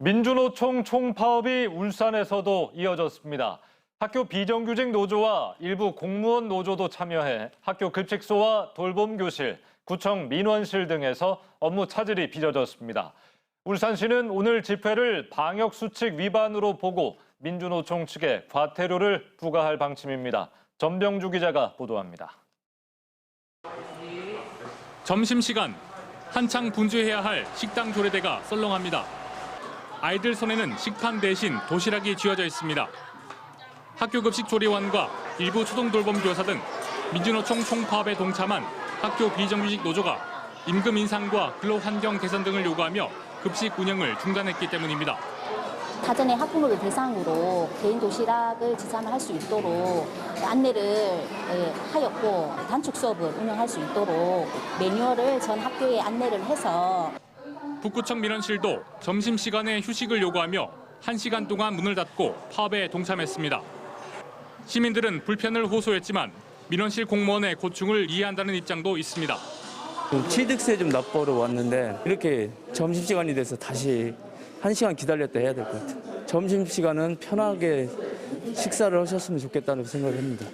민주노총 총파업이 울산에서도 이어졌습니다. 학교 비정규직 노조와 일부 공무원 노조도 참여해 학교 급식소와 돌봄교실, 구청 민원실 등에서 업무 차질이 빚어졌습니다. 울산시는 오늘 집회를 방역수칙 위반으로 보고 민주노총 측에 과태료를 부과할 방침입니다. 전병주 기자가 보도합니다. 점심시간 한창 분주해야 할 식당 조례대가 썰렁합니다. 아이들 손에는 식판 대신 도시락이 쥐어져 있습니다. 학교 급식 조리원과 일부 초등 돌봄 교사 등 민주노총 총파업에 동참한 학교 비정규직 노조가 임금 인상과 근로 환경 개선 등을 요구하며 급식 운영을 중단했기 때문입니다. 사전에 학부모를 대상으로 개인 도시락을 지참할 수 있도록 안내를 예, 하였고 단축 수업을 운영할 수 있도록 매뉴얼을 전 학교에 안내를 해서 북구청 민원실도 점심시간에 휴식을 요구하며 1시간 동안 문을 닫고 파업에 동참했습니다. 시민들은 불편을 호소했지만 민원실 공무원의 고충을 이해한다는 입장도 있습니다. 좀 취득세 좀 납부하러 왔는데 이렇게 점심시간이 돼서 다시 한 시간 기다렸다 해야 될 것 같아요. 점심시간은 편하게 식사를 하셨으면 좋겠다는 생각을 합니다.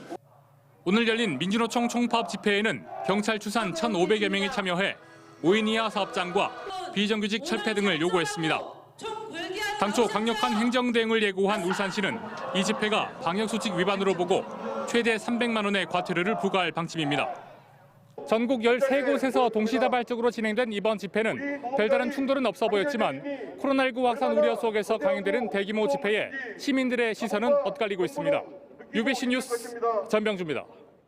오늘 열린 민주노총 총파업 집회에는 경찰 추산 1,500여 명이 참여해 5인 이하 사업장과 비정규직 철폐 등을 요구했습니다. 당초 강력한 행정 대응을 예고한 울산시는 이 집회가 방역수칙 위반으로 보고 최대 300만 원의 과태료를 부과할 방침입니다. 전국 13곳에서 동시다발적으로 진행된 이번 집회는 별다른 충돌은 없어 보였지만 코로나19 확산 우려 속에서 강행되는 대규모 집회에 시민들의 시선은 엇갈리고 있습니다. UBC 뉴스 전병주입니다.